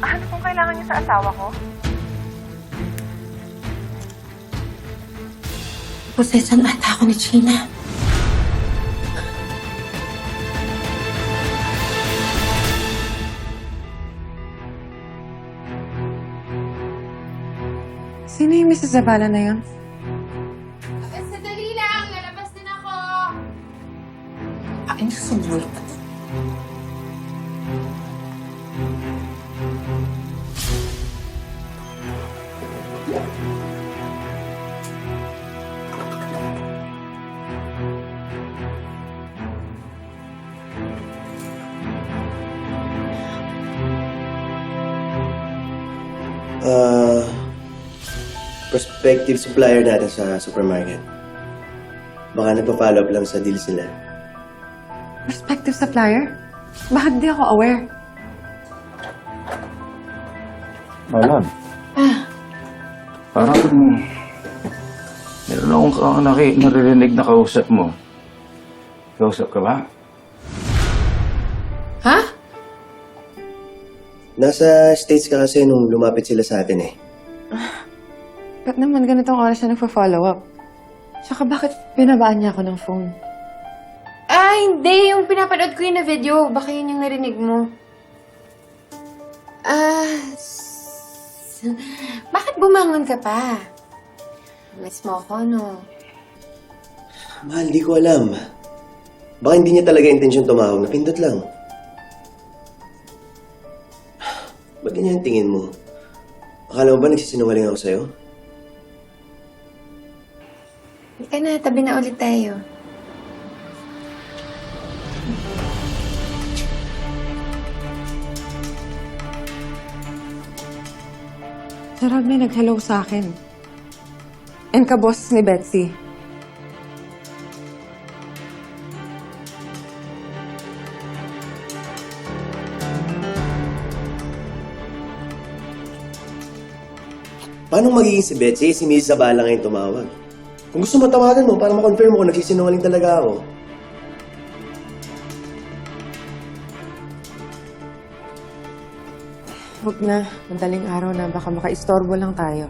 ano kung kailangan niyo sa asawa ko? Posesan ata ako ni China. Sino yung Mrs. Zavala na yun? Sandali lang, lalabas din ako. Ay, nasunod. Ah, prospective supplier natin sa supermarket. Baka nagpa-follow up lang sa deals nila. Prospective supplier? Bakit di ako aware? Alam. Parang meron akong ka- naki, naririnig na kausap mo. Kausap ka ba? Ha? Nasa States ka kasi nung lumapit sila sa atin eh. Ba't naman ganitong oras siya nagpa-follow up? Tsaka bakit pinabaan niya ako ng phone? Ah, hindi. Yung pinapanood ko yun na video. Baka yun yung narinig mo. Ah, s- bakit bumangon ka pa? Miss mo ako, no? Mahal, di ko alam. Baka hindi niya talaga intensyon tumawag. Napindot lang. Ganyan ang tingin mo? Akala mo ba nagsisinungaling ako sa'yo? Hindi na. Tabi na ulit tayo. Sarap may nag-hello sa akin. And kabos ni Betsy. Paano magiging si Betsy? Si Mrs. Zabala ngayon tumawag. Kung gusto mo tawagan mo para ma-confirm mo kung nagsisinungaling talaga ako. Huwag na. Madaling araw na. Baka makaistorbo lang tayo.